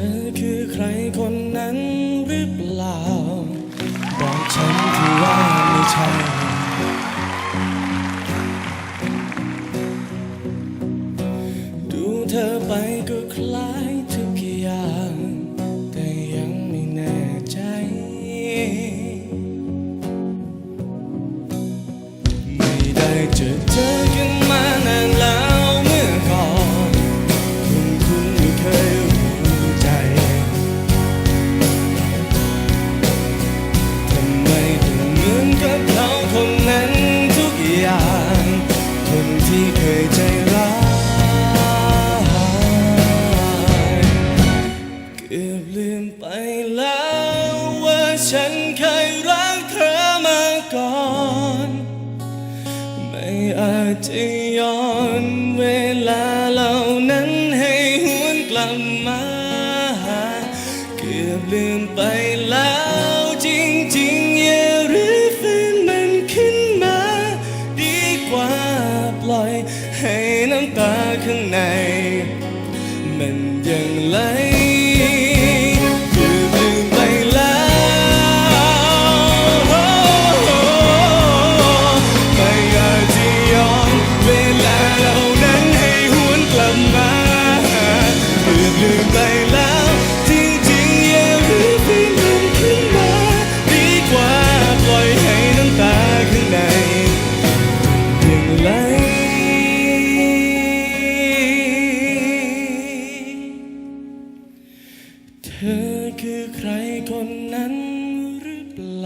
อคือใครคนนั้นหรือเปล่า บอกฉันที่ว่าไม่ใช่ดูเธอไปก็คล้ายทุกอย่าง แต่ยังไม่แน่ใจ ไม่ได้เจอเจอ ยใจร้ายเกือบลืมไปแล้วว่าฉันเคยรักเธอมาก่อน ไม่อาจจะย้อนเวลาเหล่านั้นให้หวนกลับมา เกือบลืมไปแล้ว ตาข้างใน มันยังไหล ธอคือใครคนนั้นหรือเปล่า